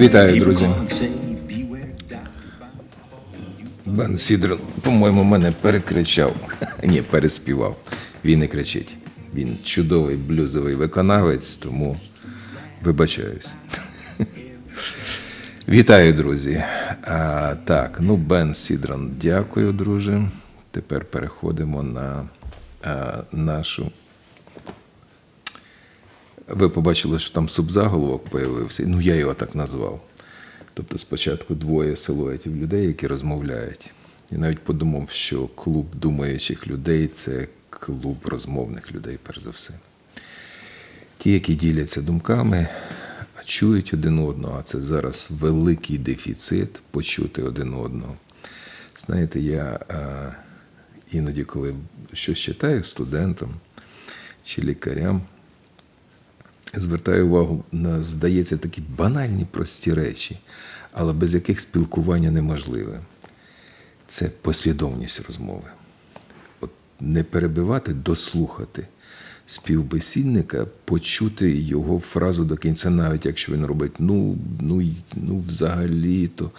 Вітаю, друзі. Бен Сідрон, по-моєму, мене перекричав. Ні, переспівав. Він не кричить. Він чудовий блюзовий виконавець, тому вибачаюсь. Вітаю, друзі. А, так, ну, Бен Сідрон, дякую, друже. Тепер переходимо на а, нашу. Ви побачили, що там субзаголовок появився. Ну, я його так назвав. Тобто спочатку двоє силуетів людей, які розмовляють. І навіть подумав, що клуб думаючих людей це клуб розмовних людей, перш за все. Ті, які діляться думками, чують один одного, а це зараз великий дефіцит почути один одного. Знаєте, я іноді, коли щось читаю студентам чи лікарям, звертаю увагу на, здається, такі банальні прості речі, але без яких спілкування неможливе. Це послідовність розмови. От не перебивати, дослухати співбесідника, почути його фразу до кінця, навіть якщо він робить ну, ну, ну взагалі-то.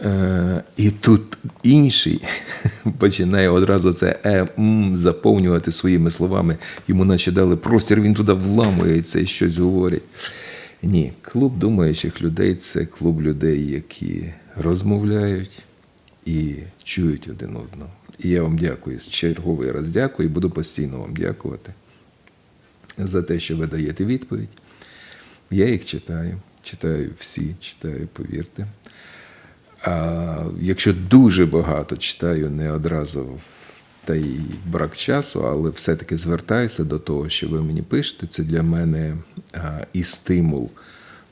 Е, і тут інший починає одразу це е, м, заповнювати своїми словами. Йому наче дали простір, він туди вламується і щось говорить. Ні, клуб думаючих людей це клуб людей, які розмовляють і чують один одного. І я вам дякую. Черговий раз дякую і буду постійно вам дякувати за те, що ви даєте відповідь. Я їх читаю, читаю всі, читаю, повірте. А якщо дуже багато читаю, не одразу та й брак часу, але все-таки звертаюся до того, що ви мені пишете. Це для мене і стимул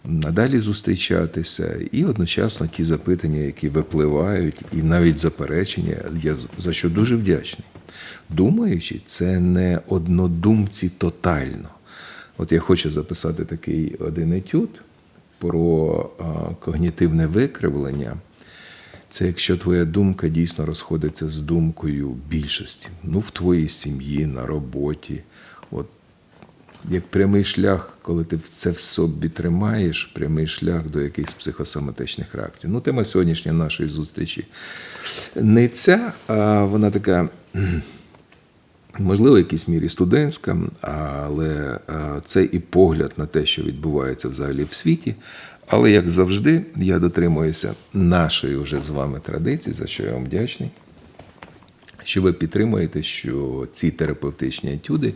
надалі зустрічатися, і одночасно ті запитання, які випливають, і навіть заперечення, я за що дуже вдячний. Думаючи, це не однодумці тотально. От я хочу записати такий один етюд про когнітивне викривлення. Це якщо твоя думка дійсно розходиться з думкою більшості. Ну, в твоїй сім'ї, на роботі. От як прямий шлях, коли ти це в собі тримаєш, прямий шлях до якихось психосоматичних реакцій. Ну, тема сьогоднішньої нашої зустрічі не ця, а вона така. Можливо, в якійсь мірі студентська, але це і погляд на те, що відбувається взагалі в світі. Але, як завжди, я дотримуюся нашої вже з вами традиції, за що я вам вдячний. Що ви підтримуєте, що ці терапевтичні етюди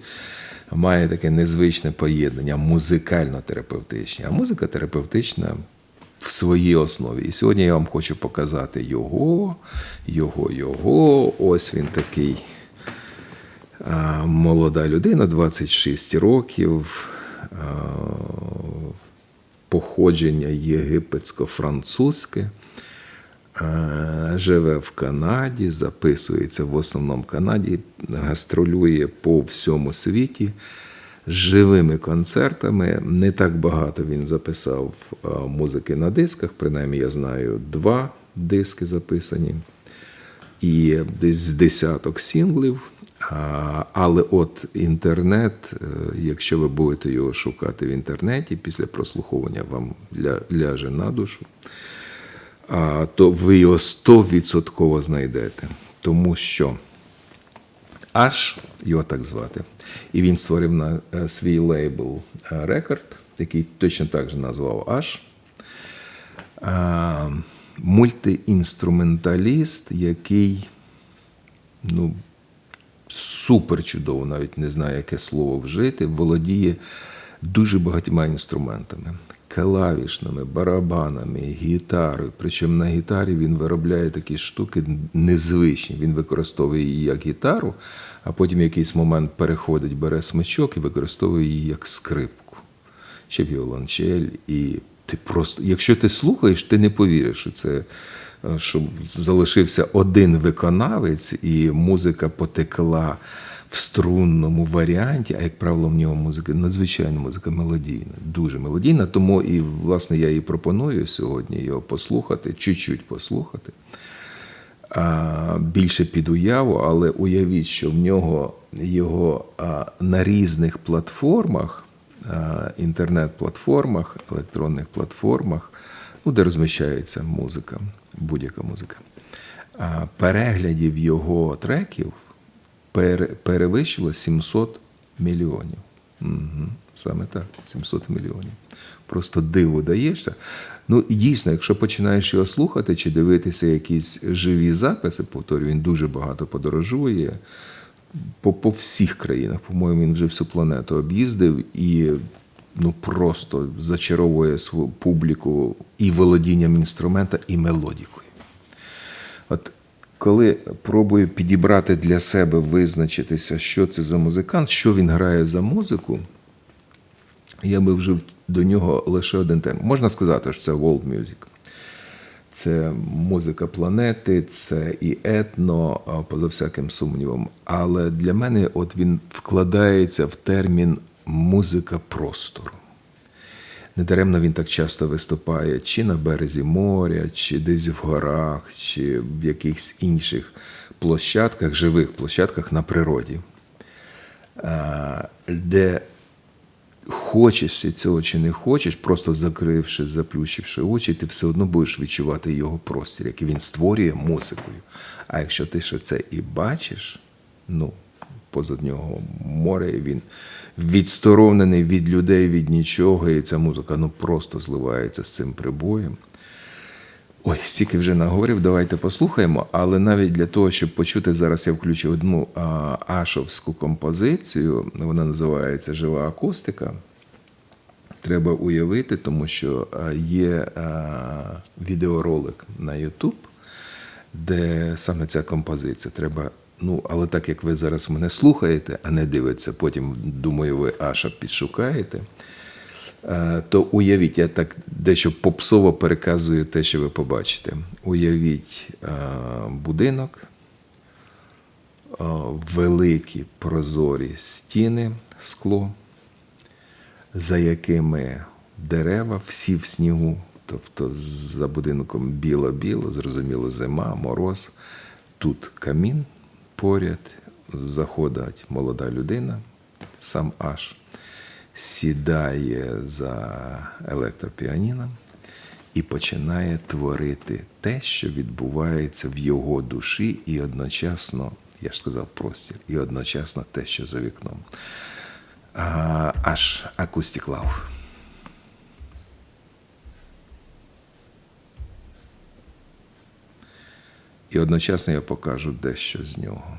має таке незвичне поєднання, музикально-терапевтичне, а музика терапевтична в своїй основі. І сьогодні я вам хочу показати його, його, його. Ось він такий молода людина, 26 років, походження єгипетсько-французьке. Е, Живе в Канаді, записується в основному Канаді, гастролює по всьому світі з живими концертами. Не так багато він записав е, музики на дисках, принаймні я знаю, два диски записані і десь з десяток синглів. Але от інтернет, е, якщо ви будете його шукати в інтернеті, після прослуховування вам ля, ляже на душу, то ви його 100% знайдете. Тому що Аш, його так звати, і він створив на е, свій лейбл е, Рекорд, який точно так же назвав Аш. Мультиінструменталіст, який ну, супер чудово, навіть не знаю, яке слово вжити, володіє дуже багатьма інструментами. Клавішними, барабанами, гітарою. Причому на гітарі він виробляє такі штуки незвичні. Він використовує її як гітару, а потім в якийсь момент переходить, бере смичок і використовує її як скрипку чи віолончель. І ти просто, якщо ти слухаєш, ти не повіриш, що це е, що залишився один виконавець, і музика потекла в струнному варіанті, а як правило, в нього музика надзвичайно музика мелодійна, дуже мелодійна. Тому і власне я і пропоную сьогодні його послухати, чуть-чуть послухати. більше під уяву, але уявіть, що в нього його на різних платформах, інтернет-платформах, електронних платформах, ну, де розміщається музика, будь-яка музика. А, переглядів його треків перевищило 700 мільйонів. Угу. Саме так, 700 мільйонів. Просто диву даєшся. Ну і дійсно, якщо починаєш його слухати чи дивитися якісь живі записи, повторюю, він дуже багато подорожує по, по всіх країнах. По-моєму, він вже всю планету об'їздив і ну просто зачаровує свою публіку і володінням інструмента, і мелодікою. От коли пробую підібрати для себе, визначитися, що це за музикант, що він грає за музику, я би вжив до нього лише один термін. Можна сказати, що це world music. Це музика планети, це і етно, поза всяким сумнівом. Але для мене от він вкладається в термін музика простору. Недаремно він так часто виступає чи на березі моря, чи десь в горах, чи в якихось інших площадках, живих площадках на природі, де хочеш ти цього чи не хочеш, просто закривши, заплющивши очі, ти все одно будеш відчувати його простір, який він створює музикою. А якщо ти ще це і бачиш, ну, позад нього море, він відсторонений від людей, від нічого, і ця музика ну, просто зливається з цим прибоєм. Ой, стільки вже наговорив, давайте послухаємо. Але навіть для того, щоб почути, зараз я включу одну ашовську композицію, вона називається Жива акустика. Треба уявити, тому що є відеоролик на YouTube, де саме ця композиція. Треба, ну, але так як ви зараз мене слухаєте, а не дивитеся, потім, думаю, ви Аша підшукаєте. Е, то уявіть, я так дещо попсово переказую те, що ви побачите. Уявіть е, будинок, е, великі прозорі стіни, скло, за якими дерева, всі в снігу, тобто за будинком біло-біло, зрозуміло, зима, мороз. Тут камін поряд, заходить молода людина, сам аж сідає за електропіаніном і починає творити те, що відбувається в його душі, і одночасно, я ж сказав, простір, і одночасно те, що за вікном. Аж Акустік Лав. І одночасно я покажу дещо з нього.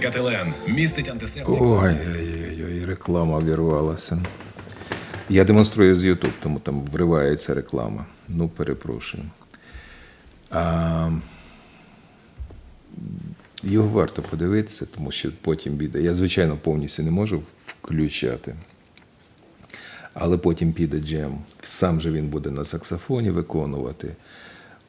Декателен містить антисептик. Ой, ой, ой, реклама вірвалася. Я демонструю з YouTube, тому там вривається реклама. Ну, перепрошую. А, його варто подивитися, тому що потім піде. Я, звичайно, повністю не можу включати. Але потім піде джем. Сам же він буде на саксофоні виконувати.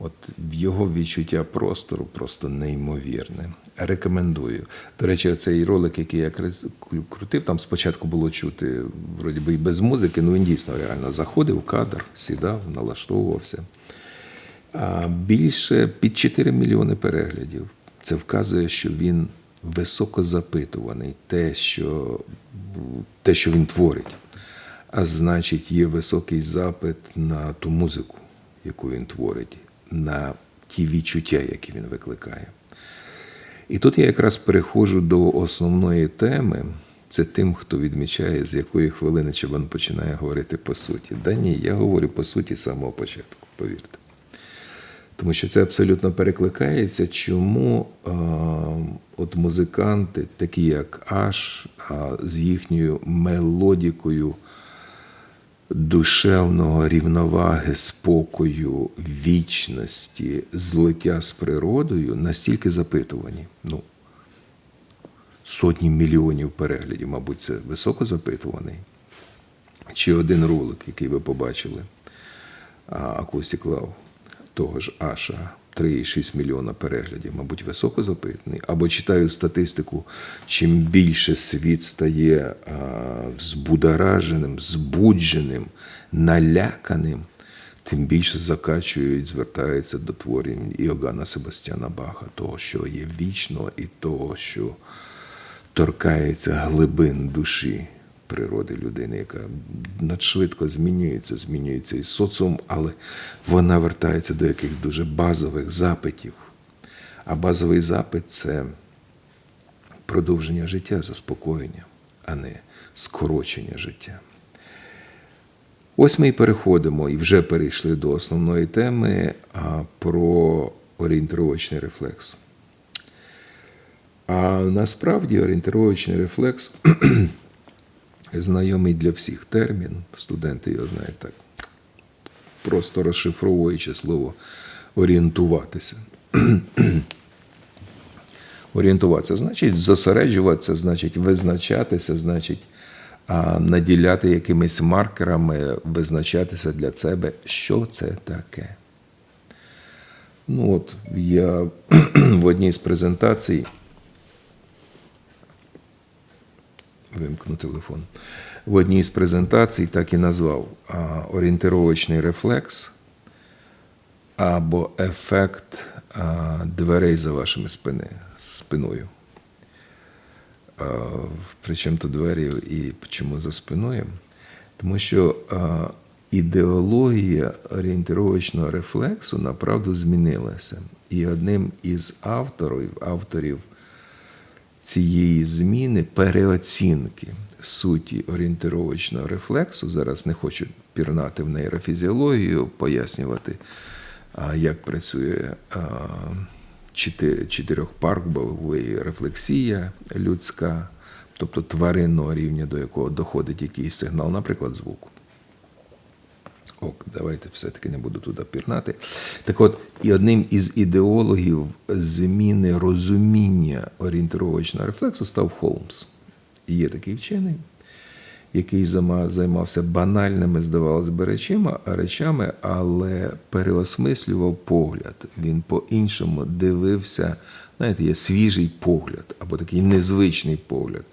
От його відчуття простору просто неймовірне. Рекомендую. До речі, цей ролик, який я крутив, там спочатку було чути, вроді би, і без музики, ну він дійсно реально заходив в кадр, сідав, налаштовувався. А більше під 4 мільйони переглядів. Це вказує, що він високо запитуваний, те, що, те, що він творить. А значить, є високий запит на ту музику, яку він творить, на ті відчуття, які він викликає. І тут я якраз переходжу до основної теми. Це тим, хто відмічає, з якої хвилини Чабан починає говорити по суті. Да ні, я говорю по суті з самого початку, повірте. Тому що це абсолютно перекликається, чому е, от музиканти, такі як Аш, з їхньою мелодікою душевного рівноваги, спокою, вічності, злиття з природою настільки запитувані. Ну, сотні мільйонів переглядів, мабуть, це високо запитуваний. Чи один ролик, який ви побачили, Акустік Лав, того ж Аша, 3,6 мільйона переглядів, мабуть, високо запитаний. Або читаю статистику, чим більше світ стає а, взбудораженим, збудженим, наляканим, тим більше закачують, звертаються до творень Іоганна Себастьяна Баха, того, що є вічно, і того, що торкається глибин душі природи людини, яка надшвидко змінюється, змінюється і соціум, але вона вертається до яких дуже базових запитів. А базовий запит це продовження життя, заспокоєння, а не скорочення життя. Ось ми і переходимо і вже перейшли до основної теми про орієнтировочний рефлекс. А насправді орієнтировочний рефлекс знайомий для всіх термін. Студенти його знають так. Просто розшифровуючи слово орієнтуватися. Орієнтуватися значить зосереджуватися, значить визначатися, значить наділяти якимись маркерами, визначатися для себе, що це таке. Ну от я в одній з презентацій вимкну телефон. В одній з презентацій так і назвав орієнтировочний рефлекс або ефект дверей за вашими спини, спиною. Причому то двері і чому за спиною? Тому що ідеологія орієнтировочного рефлексу направду змінилася. І одним із авторів, авторів цієї зміни переоцінки суті орієнтировочного рефлексу. Зараз не хочу пірнати в нейрофізіологію, пояснювати, як працює чотири- рефлексія людська, тобто тваринного рівня, до якого доходить якийсь сигнал, наприклад, звуку. Ок, давайте все-таки не буду туди пірнати. Так от, і одним із ідеологів зміни розуміння орієнтировочного рефлексу став Холмс. Є такий вчений, який займався банальними, здавалось би, речами, речами, але переосмислював погляд. Він по-іншому дивився, знаєте, є свіжий погляд, або такий незвичний погляд,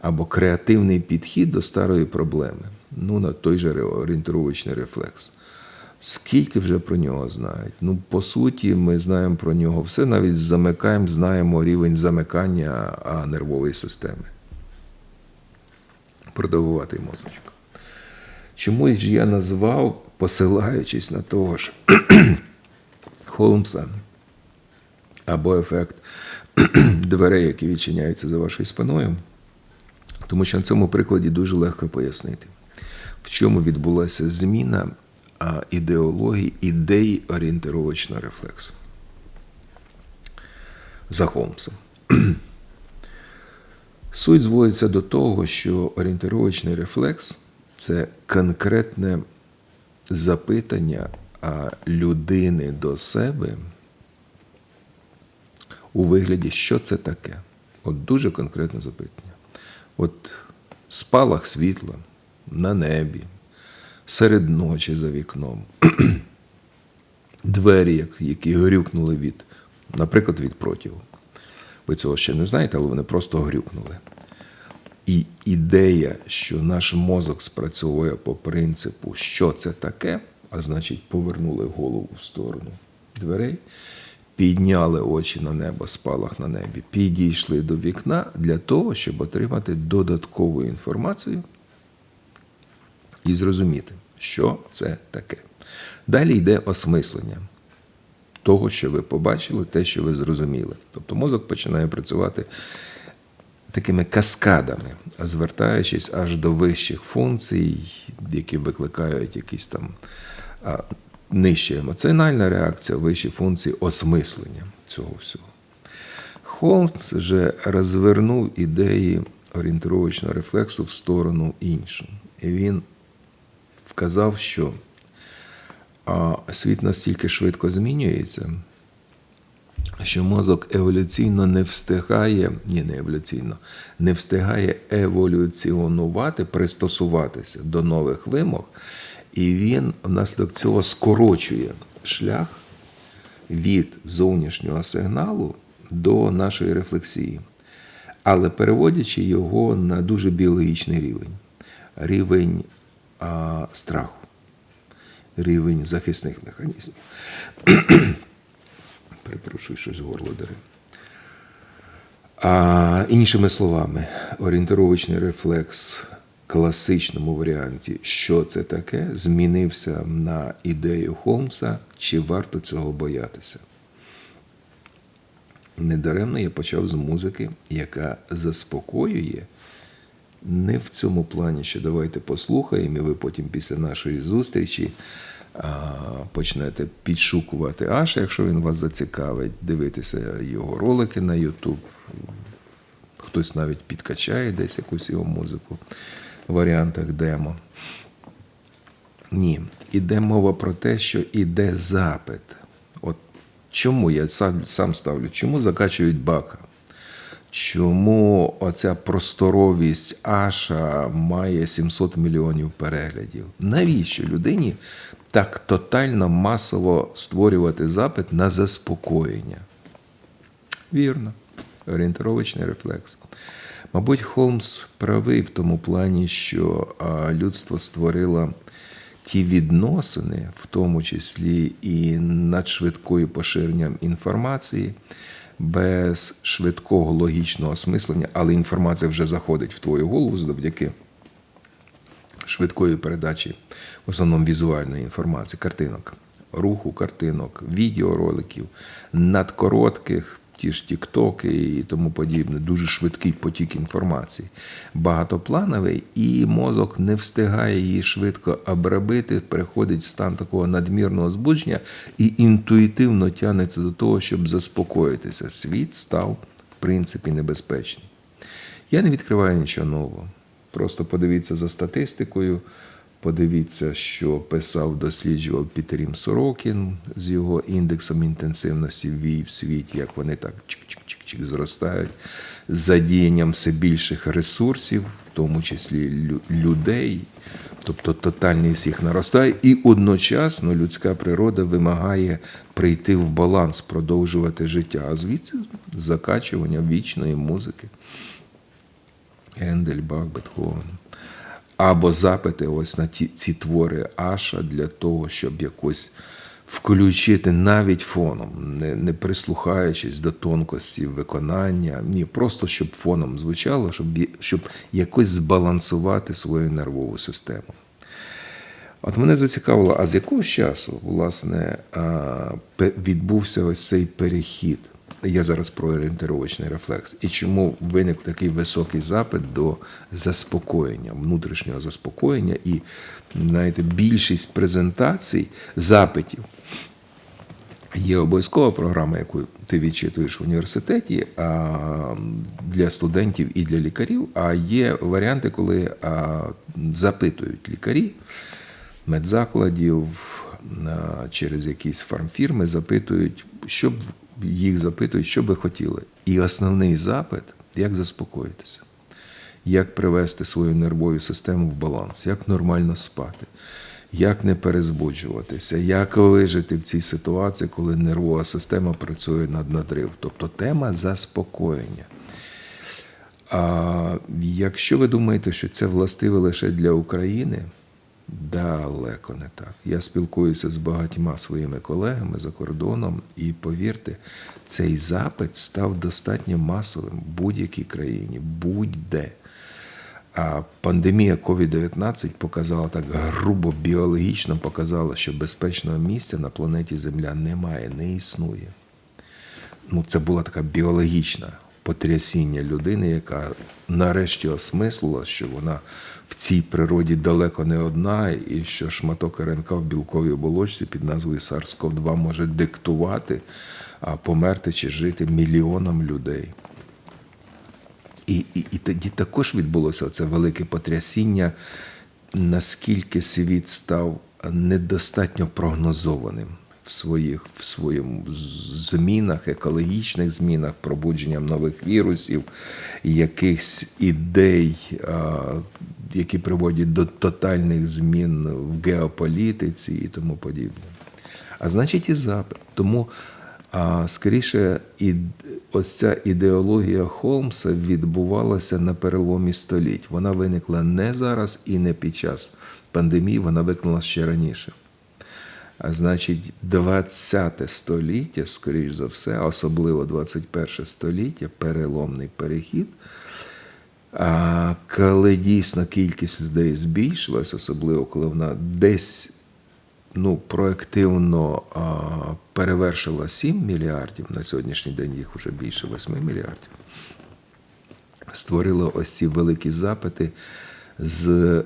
або креативний підхід до старої проблеми. Ну, на той же орієнтировочний рефлекс. Скільки вже про нього знають? Ну, по суті, ми знаємо про нього все, навіть замикаємо, знаємо рівень замикання нервової системи. Продовгуватий мозочок. Чому ж я назвав, посилаючись на того ж Холмса, або ефект дверей, які відчиняються за вашою спиною? Тому що на цьому прикладі дуже легко пояснити, в чому відбулася зміна ідеології, ідеї орієнтировочного рефлексу. За Холмсом. Суть зводиться до того, що орієнтировочний рефлекс це конкретне запитання людини до себе у вигляді, що це таке. От дуже конкретне запитання. От спалах світла на небі, серед ночі за вікном, двері, які грюкнули від, наприклад, від протягу. Ви цього ще не знаєте, але вони просто грюкнули. І ідея, що наш мозок спрацьовує по принципу, що це таке, а значить, повернули голову в сторону дверей, підняли очі на небо, спалах на небі, підійшли до вікна для того, щоб отримати додаткову інформацію і зрозуміти, що це таке. Далі йде осмислення того, що ви побачили, те, що ви зрозуміли. Тобто мозок починає працювати такими каскадами, звертаючись аж до вищих функцій, які викликають якісь там нижча емоціональна реакція, вищі функції осмислення цього всього. Холмс же розвернув ідеї орієнтировочного рефлексу в сторону іншу. І він вказав, що світ настільки швидко змінюється, що мозок еволюційно не встигає, ні, не еволюційно, не встигає еволюціонувати, пристосуватися до нових вимог, і він внаслідок цього скорочує шлях від зовнішнього сигналу до нашої рефлексії, але переводячи його на дуже біологічний рівень, рівень а, страху, рівень захисних механізмів. Перепрошую, щось горло дере. А, іншими словами, орієнтировочний рефлекс в класичному варіанті, що це таке, змінився на ідею Холмса, чи варто цього боятися. Недаремно я почав з музики, яка заспокоює не в цьому плані, що давайте послухаємо, і ви потім після нашої зустрічі почнете підшукувати Аша, якщо він вас зацікавить, дивитися його ролики на YouTube. Хтось навіть підкачає десь якусь його музику в варіантах демо. Ні, іде мова про те, що іде запит. От чому я сам, сам ставлю, чому закачують бака? Чому оця просторовість Аша має 700 мільйонів переглядів? Навіщо людині так тотально масово створювати запит на заспокоєння? Вірно, орієнтировочний рефлекс. Мабуть, Холмс правий в тому плані, що людство створило ті відносини, в тому числі і над швидкою поширенням інформації, без швидкого логічного осмислення, але інформація вже заходить в твою голову завдяки швидкої передачі, в основному візуальної інформації, картинок, руху картинок, відеороликів, надкоротких, ті ж тіктоки і тому подібне, дуже швидкий потік інформації, багатоплановий, і мозок не встигає її швидко обробити, переходить в стан такого надмірного збудження і інтуїтивно тягнеться до того, щоб заспокоїтися. Світ став, в принципі, небезпечний. Я не відкриваю нічого нового. Просто подивіться за статистикою, подивіться, що писав, досліджував Пітерім Сорокін з його індексом інтенсивності вій в світі, як вони так чик-чик-чик-чик зростають, з задіянням все більших ресурсів, в тому числі людей. Тобто тотальність їх наростає, і одночасно людська природа вимагає прийти в баланс, продовжувати життя. А звідси закачування вічної музики. Гендель, Бах, Бетховен. Або запити ось на ті, ці твори Аша для того, щоб якось включити навіть фоном, не, не прислухаючись до тонкості виконання, ні, просто щоб фоном звучало, щоб, щоб якось збалансувати свою нервову систему. От мене зацікавило, а з якого часу, власне, відбувся ось цей перехід? Я зараз про орієнтировочний рефлекс. І чому виник такий високий запит до заспокоєння, внутрішнього заспокоєння, і знаєте, більшість презентацій, запитів Є обов'язкова програма, яку ти відчитуєш в університеті для студентів і для лікарів. А є варіанти, коли запитують лікарі медзакладів через якісь фармфірми, запитують, що б їх запитують, що би хотіли. І основний запит як заспокоїтися, як привести свою нервову систему в баланс, як нормально спати, як не перезбуджуватися, як вижити в цій ситуації, коли нервова система працює над надрив. Тобто тема заспокоєння. А якщо ви думаєте, що це властиве лише для України, далеко не так. Я спілкуюся з багатьма своїми колегами за кордоном, і повірте, цей запит став достатньо масовим в будь-якій країні, будь-де. А пандемія COVID-19 показала так грубо біологічно показала, що безпечного місця на планеті Земля немає, не існує ну, це була така біологічна потрясіння людини, яка нарешті осмислила, що вона в цій природі далеко не одна, і що шматок РНК в білковій оболочці під назвою SARS-CoV-2 може диктувати, а померти чи жити мільйонам людей. І, і, і тоді також відбулося це велике потрясіння, наскільки світ став недостатньо прогнозованим в своїх в своєму змінах, екологічних змінах, пробудженням нових вірусів, якихось ідей, які приводять до тотальних змін в геополітиці і тому подібне. А значить, і запит. Тому скоріше, і ось ця ідеологія Холмса відбувалася на переломі століть. Вона виникла не зараз і не під час пандемії, вона виникла ще раніше. А значить, 20 століття, скоріш за все, особливо 21 століття, переломний перехід. А коли дійсно кількість людей збільшилась, особливо коли вона десь ну, проективно а, перевершила 7 мільярдів, на сьогоднішній день їх вже більше 8 мільярдів, створило ось ці великі запити з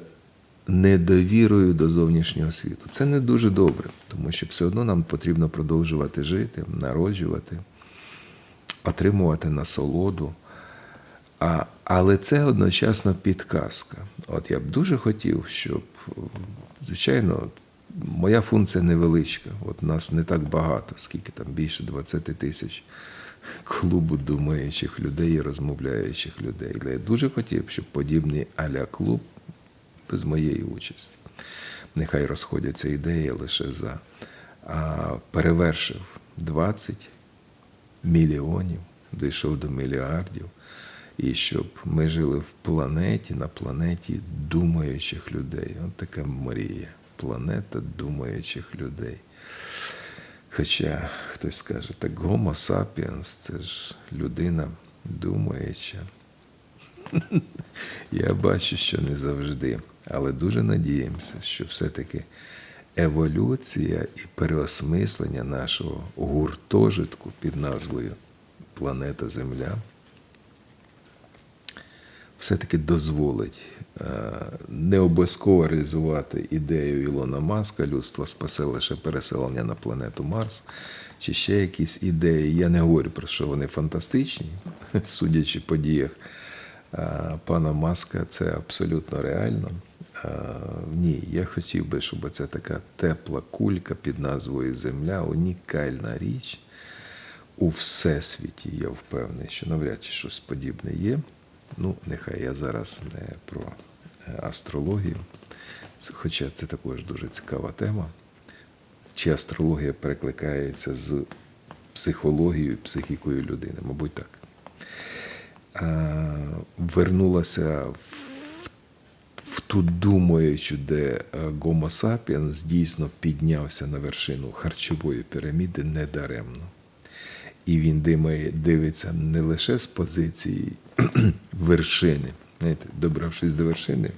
недовірою до зовнішнього світу. Це не дуже добре, тому що все одно нам потрібно продовжувати жити, народжувати, отримувати насолоду. А, але це одночасно підказка. От я б дуже хотів, щоб, звичайно, моя функція невеличка. От нас не так багато, скільки там більше 20 тисяч клубу думаючих людей і розмовляючих людей. Але я дуже хотів, щоб подібний аля клуб без моєї участі. Нехай розходяться ідеї лише за а, перевершив 20 мільйонів, дійшов до мільярдів, і щоб ми жили в планеті, на планеті думаючих людей. От така мрія. Планета думаючих людей. Хоча хтось скаже, так Homo sapiens – це ж людина думаюча. Я бачу, що не завжди, але дуже надіємося, що все-таки еволюція і переосмислення нашого гуртожитку під назвою Планета Земля все-таки дозволить е, не обов'язково реалізувати ідею Ілона Маска, людство спасе лише переселення на планету Марс, чи ще якісь ідеї. Я не говорю про що вони фантастичні, судячи по діях пана Маска, це абсолютно реально. Е, Ні, я хотів би, щоб це така тепла кулька під назвою Земля, унікальна річ у всесвіті. Я впевнений, що навряд чи щось подібне є. Ну, нехай я зараз не про е, астрологію, хоча це також дуже цікава тема. Чи астрологія перекликається з психологією, психікою людини? Мабуть, так. Е, Вернулася в в ту думаючу, де е, Гомо Sapiens дійсно піднявся на вершину харчової піраміди недаремно. І він димає, дивиться не лише з позиції вершини. Знаєте, добравшись до вершини,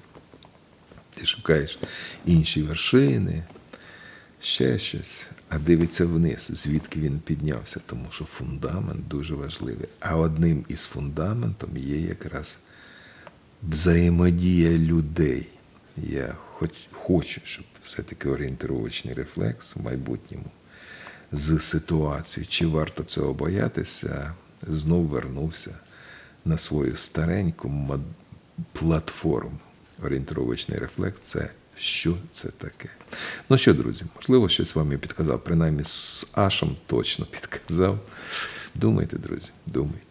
ти шукаєш інші вершини, ще щось, а дивиться вниз, звідки він піднявся, тому що фундамент дуже важливий. А одним із фундаментом є якраз взаємодія людей. Я хоч, хочу, щоб все-таки орієнтировочний рефлекс в майбутньому з ситуації, чи варто цього боятися, знов вернувся на свою стареньку платформу. Орієнтировочний рефлекс це що це таке. Ну що, друзі, можливо, щось вам я підказав. Принаймні з Ашем точно підказав. Думайте, друзі, думайте.